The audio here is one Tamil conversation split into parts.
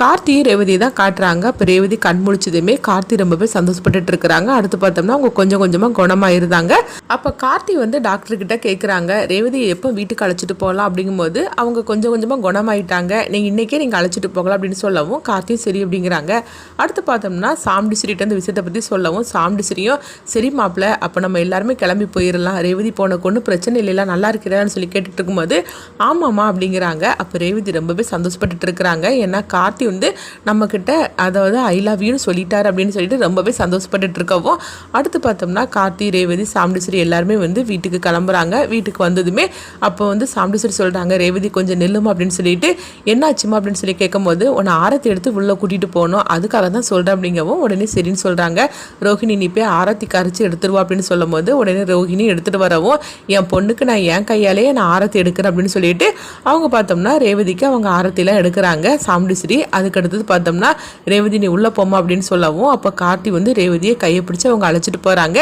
கார்த்தியும் ரேவதி தான் காட்டுறாங்க. அப்போ ரேவதி கண் முழிச்சதுமே கார்த்தி ரொம்பவே சந்தோஷப்பட்டுட்டு இருக்கிறாங்க. அடுத்து பார்த்தோம்னா அவங்க கொஞ்சம் கொஞ்சமாக குணமாயிருந்தாங்க அப்போ கார்த்தி வந்து டாக்டர் கிட்ட கேட்குறாங்க ரேவதி எப்போ வீட்டுக்கு அழைச்சிட்டு போகலாம் அப்படிங்கும்போது அவங்க கொஞ்சம் கொஞ்சமாக குணமாயிட்டாங்க. நீங்கள் இன்றைக்கே நீங்கள் அழைச்சிட்டு போகலாம் அப்படின்னு சொல்லவும் கார்த்தியும் சரி அப்படிங்கிறாங்க. அடுத்து பார்த்தோம்னா சாம்டிசிரிட்ட அந்த விஷயத்தை பற்றி சொல்லவும் சாம்டிசிரியும் சரி மாப்பிள்ள அப்போ நம்ம எல்லாருமே கிளம்பி போயிடலாம் ரேவதி போன கொண்டு பிரச்சனை இல்லைலாம் நல்லா இருக்கிறான்னு சொல்லி கேட்டுட்டு இருக்கும்போது ஆமாம்மா அப்படிங்கிறாங்க. அப்போ ரேவதி ரொம்பவே சந்தோஷப்பட்டுட்டு இருக்கிறாங்க. ஏன்னா கார்த்தி வந்து நம்மக்கிட்ட அதாவது ஐ லவ் யூன்னு சொல்லிட்டார் அப்படின்னு சொல்லிட்டு ரொம்பவே சந்தோஷப்பட்டுட்டு இருக்கவும் அடுத்து பார்த்தோம்னா கார்த்தி ரேவதி சாமுண்டீஸ்வரி எல்லாருமே வந்து வீட்டுக்கு கிளம்புறாங்க. வீட்டுக்கு வந்ததுமே அப்போ வந்து சாமுண்டீஸ்வரி சொல்கிறாங்க ரேவதி கொஞ்சம் நில்லுமா அப்படின்னு சொல்லிட்டு என்னாச்சுமா அப்படின்னு சொல்லி கேட்கும்போது உன்னை ஆரத்தி எடுத்து உள்ளே கூட்டிகிட்டு போகணும். அதுக்காக தான் சொல்கிறேன் அப்படிங்கவும் உடனே சரின்னு சொல்கிறாங்க ரோஹிணி நீ போய் ஆரத்தி கரைச்சி எடுத்துருவா அப்படின்னு சொல்லும் போது உடனே ரோஹிணி எடுத்துகிட்டு வரவும் என் பொண்ணுக்கு நான் என் கையாலேயே நான் ஆரத்தி எடுக்கிறேன் அப்படின்னு சொல்லிட்டு அவங்க பார்த்தோம்னா ரேவதிக்கு அவங்க ஆரத்திலாம் எடுக்கிறாங்க. சாமுண்டீஸ்வரி அதுக்கு அடுத்தது பார்த்தோம்னா ரேவதி நீ உள்ளே போமா அப்படின்னு சொல்லவும் அப்போ கார்த்தி வந்து ரேவதியை கையை பிடிச்சி அவங்க அழைச்சிட்டு போகிறாங்க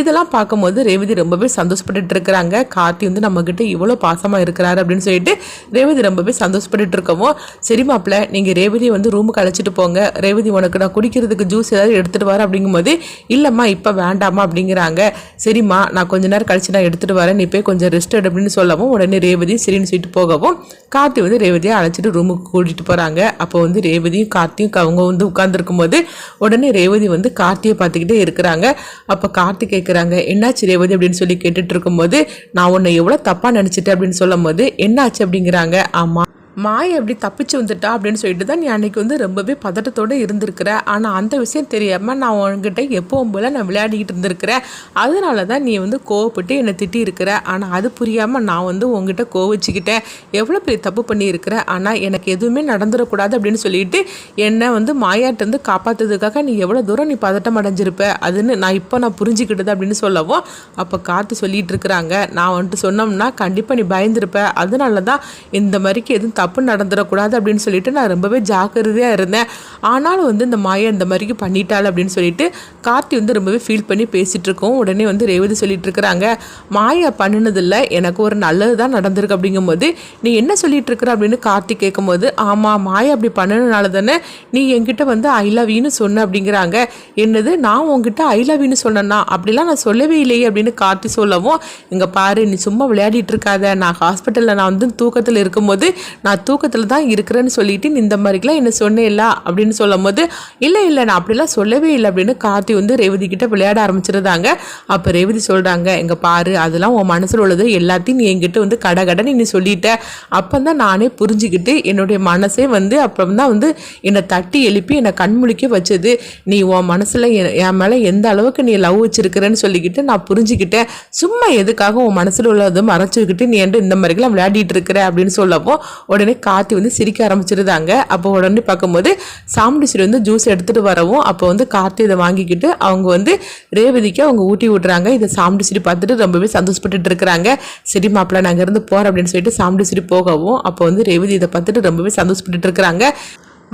இதெல்லாம் பார்க்கும்போது ரேவதி ரொம்பவே சந்தோஷப்பட்டுட்டு இருக்கிறாங்க. கார்த்தி வந்து நம்மக்கிட்ட இவ்வளோ பாசமாக இருக்கிறாரு அப்படின்னு சொல்லிட்டு ரேவதி ரொம்பவே சந்தோஷப்பட்டுட்டு இருக்கவும் சரி மாப்பிள்ள நீங்கள் ரேவதியை வந்து ரூமுக்கு அழைச்சிட்டு போங்க. ரேவதி உனக்கு நான் குடிக்கிறதுக்கு ஜூஸ் ஏதாவது எடுத்துகிட்டு வரேன் அப்படிங்கும்போது இல்லைம்மா இப்போ வேண்டாமா அப்படிங்கிறாங்க. சரிம்மா நான் கொஞ்ச நேரம் கழிச்சு நான் எடுத்துகிட்டு வரேன். நீ போய் கொஞ்சம் ரெஸ்ட் எடு அப்படின்னு சொல்லவும் உடனே ரேவதி சரின்னு சொல்லிட்டு போகவும் கார்த்தி வந்து ரேவதியை அழைச்சிட்டு ரூமுக்கு கூட்டிகிட்டு போகிறாங்க அப்போ வந்து ரேவதியும் கார்த்தியும் அவங்க வந்து உட்காந்துருக்கும் போது உடனே ரேவதி வந்து கார்த்தியை பார்த்துக்கிட்டே இருக்கிறாங்க. அப்போ கார்த்தி கேட்குறாங்க என்னாச்சு ரேவதி? அப்படின்னு சொல்லி கேட்டுட்டு இருக்கும்போது நான் உன்னை எவ்வளோ தப்பாக நினச்சிட்டேன் அப்படின்னு சொல்லும் போது என்னாச்சு? அப்படிங்கிறாங்க. ஆமாம் மாயை அப்படி தப்பிச்சு வந்துட்டா அப்படின்னு சொல்லிட்டு தான் நீ அன்னைக்கு வந்து ரொம்பவே பதட்டத்தோடு இருந்திருக்கிற. ஆனால் அந்த விஷயம் தெரியாமல் நான் உன்கிட்ட எப்பவும் போல் நான் விளையாடிக்கிட்டு இருந்திருக்கிறேன். அதனால தான் நீ வந்து கோவப்பட்டு என்னை திட்டி இருக்கிற ஆனால் அது புரியாமல் நான் வந்து உங்ககிட்ட கோவச்சிக்கிட்டேன். எவ்வளோ பெரிய தப்பு பண்ணியிருக்கிற. ஆனால் எனக்கு எதுவுமே நடந்துடக்கூடாது அப்படின்னு சொல்லிட்டு என்னை வந்து மாயாட்டிருந்து காப்பாற்றுறதுக்காக நீ எவ்வளோ தூரம் நீ பதட்டம் அடைஞ்சிருப்ப? அதுன்னு நான் இப்போ நான் புரிஞ்சுக்கிட்டது அப்படின்னு சொல்லவும் அப்போ காத்து சொல்லிட்டு இருக்கிறாங்க. நான் வந்துட்டு சொன்னோம்னா கண்டிப்பாக நீ பயந்துருப்ப. அதனால தான் இந்த மாதிரிக்கு எதுவும் தப்பு நடந்துடக்கூடாது அப்படின்னு சொல்லிட்டு நான் ரொம்பவே ஜாக்கிரதையாக இருந்தேன். ஆனாலும் வந்து இந்த மாயா இந்த மாதிரி பண்ணிட்டாள் அப்படின்னு சொல்லிட்டு கார்த்தி வந்து ரொம்பவே ஃபீல் பண்ணி பேசிகிட்டு இருக்கோம் உடனே வந்து ரேவதி சொல்லிட்டு இருக்கிறாங்க. மாயா பண்ணினதில்ல எனக்கு ஒரு நல்லது தான் நடந்திருக்கு அப்படிங்கும்போது நீ என்ன சொல்லிட்டு இருக்கிற? அப்படின்னு கார்த்தி கேட்கும்போது ஆமாம் மாயா அப்படி பண்ணனால தானே நீ என்கிட்ட வந்து ஐ லவ் யூன்னு சொன்ன அப்படிங்கிறாங்க. என்னது நான் உங்ககிட்ட ஐ லவ் யூன்னு சொன்னேன்னா அப்படிலாம் நான் சொல்லவே இல்லையே அப்படின்னு கார்த்தி சொல்லவும் இங்கே பாரு நீ சும்மா விளையாடிட்டு இருக்காத. நான் ஹாஸ்பிட்டலில் நான் வந்து தூக்கத்தில் இருக்கும்போது நான் நான் தூக்கத்தில் தான் இருக்கிறேன்னு சொல்லிட்டு நீ இந்த மாதிரிக்கெலாம் என்ன சொன்னேல்ல அப்படின்னு சொல்லும் போது இல்லை இல்லை நான் அப்படிலாம் சொல்லவே இல்லை அப்படின்னு கார்த்தி வந்து ரேவதி கிட்ட விளையாட ஆரம்பிச்சிருந்தாங்க. அப்போ ரேவதி சொல்கிறாங்க எங்கள் பாரு அதெல்லாம் உன் மனசில் உள்ளது எல்லாத்தையும் நீ என்கிட்ட வந்து கடை கடன்னு நீ சொல்லிட்ட. அப்போ தான் நானே புரிஞ்சுக்கிட்டு என்னுடைய மனசே வந்து அப்புறம் தான் வந்து என்னை தட்டி எழுப்பி என்னை கண்முழிக்க வச்சது. நீ உன் மனசில் என் மேலே எந்த அளவுக்கு நீ லவ் வச்சிருக்கிறேன்னு சொல்லிக்கிட்டு நான் புரிஞ்சுக்கிட்டேன். சும்மா எதுக்காக உன் மனசில் உள்ளதை மறைச்சிக்கிட்டு நீ என்று இந்த மாதிரிக்கெல்லாம் விளையாடிட்டு இருக்கிற? அப்படின்னு சொல்லப்போ உடனே கார்த்தி வந்து சிரிக்க ஆரம்பிச்சிருந்தாங்க. அப்போ உடனே பார்க்கும்போது சாமுண்டீஸ்வரி வந்து ஜூஸ் எடுத்துகிட்டு வரவும் அப்போ வந்து கார்த்தி இதை வாங்கிக்கிட்டு அவங்க வந்து ரேவதிக்கு அவங்க ஊட்டி விட்றாங்க. இதை சாமுண்டீஸ்வரி பார்த்துட்டு ரொம்பவே சந்தோஷப்பட்டுட்டு இருக்கிறாங்க. சரி மாப்பிள்ள நாங்கள் இருந்து போகிறோம் அப்படின்னு சொல்லிட்டு சாமுண்டீஸ்வரி போகவும் அப்போ வந்து ரேவதி இதை பார்த்துட்டு ரொம்பவே சந்தோஷப்பட்டுட்டு இருக்கிறாங்க.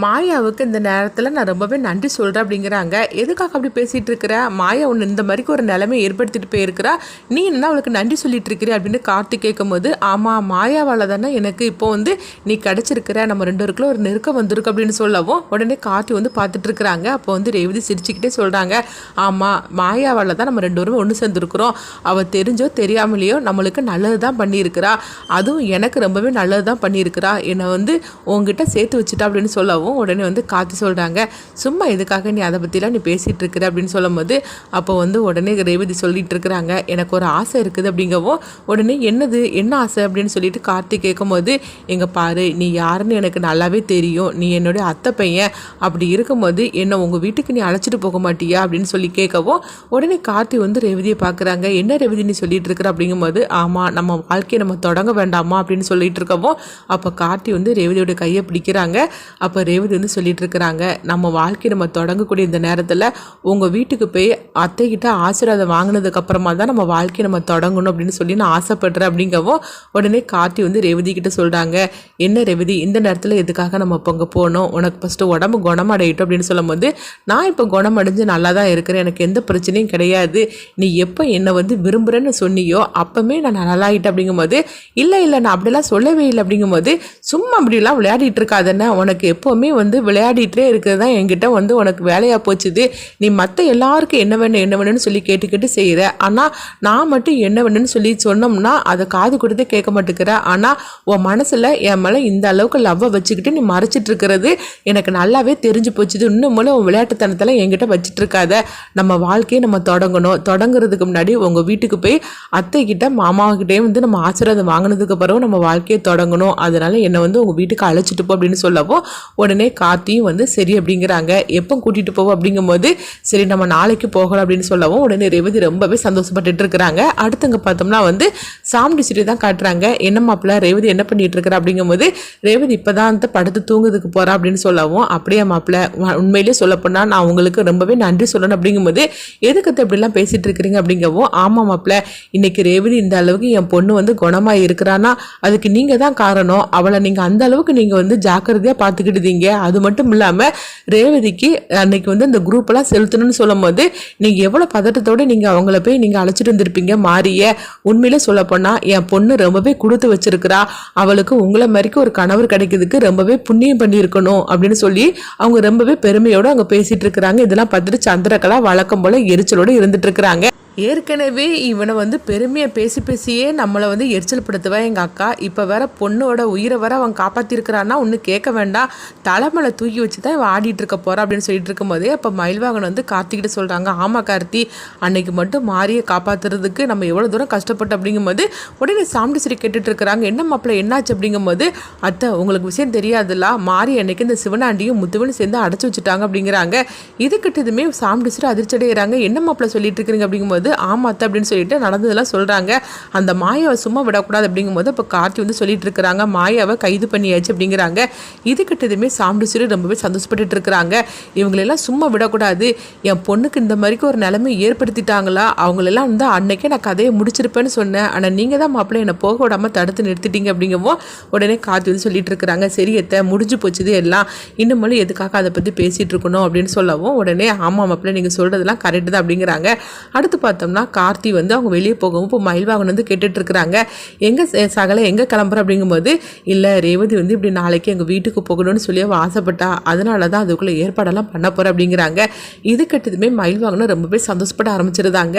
மாயாவுக்கு இந்த நேரத்தில் நான் ரொம்பவே நன்றி சொல்கிறேன் அப்படிங்கிறாங்க. எதுக்காக அப்படி பேசிகிட்டு இருக்கிற? மாயா ஒன்று இந்த மாதிரிக்கு ஒரு நிலைமை ஏற்படுத்திட்டு போயிருக்கிறா. நீ என்ன அவளுக்கு நன்றி சொல்லிட்டு இருக்கிற அப்படின்னு கார்த்தி கேட்கும்போது ஆமாம் மாயாவால் தானே எனக்கு இப்போ வந்து நீ கிடச்சிருக்கிற. நம்ம ரெண்டு பேருக்குள்ள ஒரு நெருக்கம் வந்திருக்கு அப்படின்னு சொல்லவும் உடனே கார்த்தி வந்து பார்த்துட்டு இருக்கிறாங்க. அப்போ வந்து ரேவதி சிரிச்சுக்கிட்டே சொல்கிறாங்க ஆமாம் மாயாவால் தான் நம்ம ரெண்டு பேரும் ஒன்று சேர்ந்துருக்குறோம். அவள் தெரிஞ்சோ தெரியாமலேயோ நம்மளுக்கு நல்லது தான் பண்ணியிருக்கிறா. அதுவும் எனக்கு ரொம்பவே நல்லது தான் பண்ணியிருக்கிறா. என்னை வந்து உங்ககிட்ட சேர்த்து வச்சுட்டா அப்படின்னு சொல்லவும் உடனே வந்து காத்தி சொல்கிறாங்க சும்மா எதுக்காக நீ அதை பற்றிலாம் நீ பேசிகிட்டு இருக்கிற? அப்படின்னு சொல்லும்போது அப்போ வந்து உடனே ரேவதி சொல்லிட்டு இருக்கிறாங்க. எனக்கு ஒரு ஆசை இருக்குது அப்படிங்கவும் உடனே என்னது? என்ன ஆசை? அப்படின்னு சொல்லிட்டு கார்த்தி கேட்கும்போது எங்கள் பாரு நீ யாருன்னு எனக்கு நல்லாவே தெரியும். நீ என்னுடைய அத்தை பையன். அப்படி இருக்கும்போது என்னை உங்கள் வீட்டுக்கு நீ அழைச்சிட்டு போக மாட்டியா? அப்படின்னு சொல்லி கேட்கவும் உடனே கார்த்தி வந்து ரேவதியை பார்க்குறாங்க. என்ன ரேவதி நீ சொல்லிட்டு இருக்கிற? அப்படிங்கும்போது ஆமாம் நம்ம வாழ்க்கையை நம்ம தொடங்க வேண்டாமா? அப்படின்னு சொல்லிட்டு இருக்கவும் அப்போ கார்த்தி வந்து ரேவதியோட கையை பிடிக்கிறாங்க. அப்போ ரேவதி வந்து சொல்லிட்டு இருக்கிறாங்க நம்ம வாழ்க்கை நம்ம தொடங்கக்கூடிய இந்த நேரத்தில் உங்கள் வீட்டுக்கு போய் அத்தைக்கிட்ட ஆசீர்வாதம் வாங்கினதுக்கு அப்புறமா தான் நம்ம வாழ்க்கையை நம்ம தொடங்கணும் அப்படின்னு சொல்லி நான் ஆசைப்படுறேன் அப்படிங்கவும் உடனே கார்த்தி வந்து ரேவதி கிட்ட சொல்கிறாங்க என்ன ரேவதி இந்த நேரத்தில் எதுக்காக நம்ம இப்போ அங்கே போகணும் உனக்கு ஃபஸ்ட்டு உடம்பு குணமடையட்டும் அப்படின்னு சொல்லும்போது நான் இப்போ குணமடைஞ்சு நல்லா தான் இருக்கிறேன். எனக்கு எந்த பிரச்சனையும் கிடையாது. நீ எப்போ என்னை வந்து விரும்புகிறேன்னு சொன்னியோ அப்போமே நான் நல்லாயிட்டேன் அப்படிங்கும்போது இல்லை இல்லை நான் அப்படிலாம் சொல்லவே இல்லை. அப்படிங்கும்போது சும்மா அப்படிலாம் விளையாடிட்டு இருக்காதுன்னு உனக்கு எப்போவுமே வந்து விளையாடிட்டே இருக்கிறது தான் என்கிட்ட வந்து உனக்கு வேலையாக போச்சுது. நீ மற்ற எல்லாருக்கும் என்ன வேணும் என்ன வேணும்னு சொல்லி கேட்டுக்கிட்டு செய்கிற ஆனால் நான் மட்டும் என்ன வேணும்னு சொல்லி சொன்னோம்னா அதை காது கொடுத்து கேட்க மாட்டேங்கிற ஆனால் உன் மனசில் என் மேலே இந்த அளவுக்கு லவ்வை வச்சுக்கிட்டு நீ மறைச்சிட்டு இருக்கிறது எனக்கு நல்லாவே தெரிஞ்சு போச்சுது. இன்னும் மூலம் உன் விளையாட்டுத்தனத்தில் என்கிட்ட வச்சுட்டு இருக்காத நம்ம வாழ்க்கையை நம்ம தொடங்கணும். தொடங்குறதுக்கு முன்னாடி உங்கள் வீட்டுக்கு போய் அத்தைக்கிட்ட மாமாக்கிட்டே வந்து நம்ம ஆசீர்வாதம் வாங்கினதுக்கு பிறகு நம்ம வாழ்க்கையை தொடங்கணும். அதனால என்னை வந்து உங்கள் வீட்டுக்கு அழைச்சிட்டு போ அப்படின்னு சொல்லவும் உடனே உடனே கார்த்தியும் வந்து சரி அப்படிங்கிறாங்க. எப்போ கூட்டிகிட்டு போவோம் அப்படிங்கும்போது சரி நம்ம நாளைக்கு போகலாம் அப்படின்னு சொல்லவும் உடனே ரேவதி ரொம்பவே சந்தோஷப்பட்டுட்டு இருக்கிறாங்க. அடுத்தங்க பார்த்தோம்னா வந்து சாமுண்டி சிட்டி தான் காட்டுறாங்க. என்ன மாப்பிள்ள? ரேவதி என்ன பண்ணிட்டு இருக்கிறா? அப்படிங்கும்போது ரேவதி இப்போ தான் வந்து படுத்து தூங்குறதுக்கு போகிறா அப்படின்னு சொல்லவும் அப்படியே மாப்பிள்ள? உண்மையிலேயே சொல்லப்போனால் நான் உங்களுக்கு ரொம்பவே நன்றி சொல்லணும். அப்படிங்கும்போது எதுக்கு இப்படிலாம் பேசிட்டு இருக்கிறீங்க? அப்படிங்கவும் ஆமாம் மாப்பிள்ள இன்னைக்கு ரேவதி இந்த அளவுக்கு என் பொண்ணு வந்து குணமாக இருக்கிறான்னா அதுக்கு நீங்கள் தான் காரணம். அவளை நீங்கள் அந்த அளவுக்கு நீங்கள் வந்து ஜாக்கிரதையாக பார்த்துக்கிட்டுதீங்க அது மட்டும் இல்லாமல் ரேவதிக்கு அன்னைக்கு வந்து அந்த குரூப்பெல்லாம் செலுத்தணும்னு சொல்லும் போது நீங்கள் எவ்வளோ பதட்டத்தோடு நீங்கள் அவங்கள போய் நீங்கள் அழைச்சிட்டு வந்திருப்பீங்க? மாறிய உண்மையில சொல்லப்போனால் என் பொண்ணு ரொம்பவே கொடுத்து வச்சிருக்கிறா. அவளுக்கு உங்களை மாதிரிக்கு ஒரு கணவர் கிடைக்கிறதுக்கு ரொம்பவே புண்ணியம் பண்ணியிருக்கணும் அப்படின்னு சொல்லி அவங்க ரொம்பவே பெருமையோடு அங்கே பேசிகிட்டு இருக்கிறாங்க. இதெல்லாம் பார்த்துட்டு சந்திரகலா வழக்கம் போல எரிச்சலோடு இருந்துட்டு இருக்கிறாங்க. ஏற்கனவே இவனை வந்து பெருமையை பேசி பேசியே நம்மளை வந்து எரிச்சல் படுத்துவா எங்கள் அக்கா. இப்போ வேற பொண்ணோட உயிரை வர அவன் காப்பாற்றிருக்கிறான்னா ஒன்று கேட்க வேண்டாம். தலைமலை தூக்கி வச்சு தான் இவன் ஆடிட்டு இருக்க போகிறா அப்படின்னு சொல்லிட்டு இருக்கும்போதே அப்போ மயில்வாகன் வந்து கார்த்திகிட்ட சொல்கிறாங்க ஆமாம் கார்த்தி அன்னைக்கு மட்டும் மாரியை காப்பாற்றுறதுக்கு நம்ம எவ்வளோ தூரம் கஷ்டப்பட்டு அப்படிங்கும்போது உடனே சாமிடிசரி கேட்டுட்டு இருக்கிறாங்க என்ன மாப்பிள்ள என்னாச்சு? அப்படிங்கும்போது அத்தை உங்களுக்கு விஷயம் தெரியாதுல்ல மாறி அன்னைக்கு இந்த சிவனாண்டியும் முத்துவனும் சேர்ந்து அடைச்சி வச்சுட்டாங்க அப்படிங்கிறாங்க. இதுக்கிட்டதுமே சாமிடிசரி அதிர்ச்சி அடைகிறாங்க என்ன மாப்பிள்ள சொல்லிட்டு இருக்கிறீங்க? அப்படிங்கும்போது போது ஆமாத்த அப்படின்னு சொல்லிட்டு நடந்ததெல்லாம் சொல்கிறாங்க அந்த மாயாவை சும்மா விடக்கூடாது அப்படிங்கும்போது இப்போ கார்த்தி வந்து சொல்லிட்டு இருக்கிறாங்க மாயாவை கைது பண்ணியாச்சு அப்படிங்கிறாங்க. இது கிட்டதுமே சாம்பிடிச்சிரு ரொம்பவே சந்தோஷப்பட்டு இருக்கிறாங்க. இவங்களெல்லாம் சும்மா விடக்கூடாது. என் பொண்ணுக்கு இந்த மாதிரிக்கு ஒரு நிலைமை ஏற்படுத்திட்டாங்களா? அவங்களெல்லாம் வந்து அன்னைக்கே நான் கதையை முடிச்சிருப்பேன்னு சொன்னேன். ஆனால் நீங்கள் தான் மாப்பிள்ளை என்னை போக விடாமல் தடுத்து நிறுத்திட்டீங்க அப்படிங்கவும் உடனே கார்த்தி வந்து சொல்லிட்டு இருக்கிறாங்க. சரி எத்த முடிஞ்சு போச்சுது எல்லாம். இன்னும் எதுக்காக அதை பற்றி பேசிகிட்டு இருக்கணும்? அப்படின்னு சொல்லவும் உடனே ஆமாம் மாப்பிள்ளை நீங்கள் சொல்கிறதெல்லாம் கரெக்டு தான் அப்படிங்கிறாங்க. அடுத்து பார்த்தோம்னா கார்த்தி வந்து அவங்க வெளியே போகவும் இப்போ மயில்வாகன் வந்து கேட்டுட்ருக்குறாங்க எங்கே சகலை எங்கே கிளம்புற அப்படிங்கும்போது இல்லை ரேவதி வந்து இப்படி நாளைக்கு எங்கள் வீட்டுக்கு போகணும்னு சொல்லி அவள் ஆசைப்பட்டா. அதனால தான் அதுக்குள்ளே ஏற்பாடெல்லாம் பண்ண போகிறேன் அப்படிங்கிறாங்க. இது கட்டதுமே மயில்வாகனும் ரொம்பவே சந்தோஷப்பட ஆரம்பிச்சிருந்தாங்க.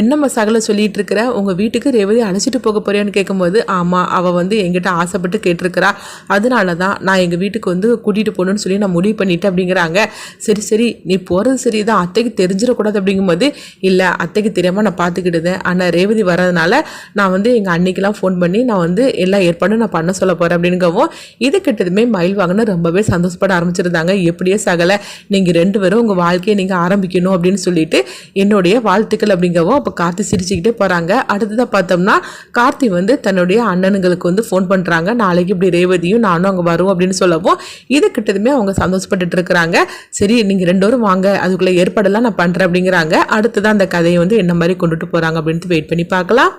என்னம்மா சகலை சொல்லிட்டு இருக்கிற? உங்கள் வீட்டுக்கு ரேவதி அழைச்சிட்டு போக போறியான்னு கேட்கும்போது ஆமாம் அவள் வந்து எங்கிட்ட ஆசைப்பட்டு கேட்டிருக்கிறா. அதனால தான் நான் எங்கள் வீட்டுக்கு வந்து கூட்டிகிட்டு போகணுன்னு சொல்லி நான் முடிவு பண்ணிட்டேன் அப்படிங்கிறாங்க. சரி சரி நீ போகிறது சரி தான் அத்தைக்கு தெரிஞ்சிடக்கூடாது அப்படிங்கும்போது இல்லை அத்தைக்கு அன்னைக்கு தெரியாமல் நான் பார்த்துக்கிட்டுதேன் ஆனால் ரேவதி வரதுனால நான் வந்து எங்கள் அன்னைக்கெலாம் ஃபோன் பண்ணி நான் வந்து எல்லா ஏற்பாடும் நான் பண்ண சொல்ல போகிறேன் அப்படிங்கவும் இது கிட்டதுமே மயில் வாங்கின ரொம்பவே சந்தோஷப்பட ஆரம்பிச்சிருந்தாங்க. எப்படியே சகலை நீங்கள் ரெண்டு பேரும் உங்கள் வாழ்க்கையை நீங்கள் ஆரம்பிக்கணும் அப்படின்னு சொல்லிட்டு என்னுடைய வாழ்த்துக்கள் அப்படிங்கவும் அப்போ கார்த்தி சிரிச்சுக்கிட்டே போகிறாங்க அடுத்ததாக பார்த்தோம்னா கார்த்தி வந்து தன்னுடைய அண்ணனுங்களுக்கு வந்து ஃபோன் பண்ணுறாங்க நாளைக்கு இப்படி ரேவதியும் நானும் அங்கே வருவோம் அப்படின்னு சொல்லவும் இது கிட்டதுமே அவங்க சந்தோஷப்பட்டுட்டு இருக்கிறாங்க. சரி நீங்கள் ரெண்டு பேரும் வாங்க அதுக்குள்ளே ஏற்பாடெல்லாம் நான் பண்ணுறேன் அப்படிங்கிறாங்க. அடுத்ததான் அந்த கதையை வந்து என்ன மாதிரி கொண்டுட்டு போகிறாங்க அப்படின்ட்டு வெயிட் பண்ணி பார்க்கலாம்.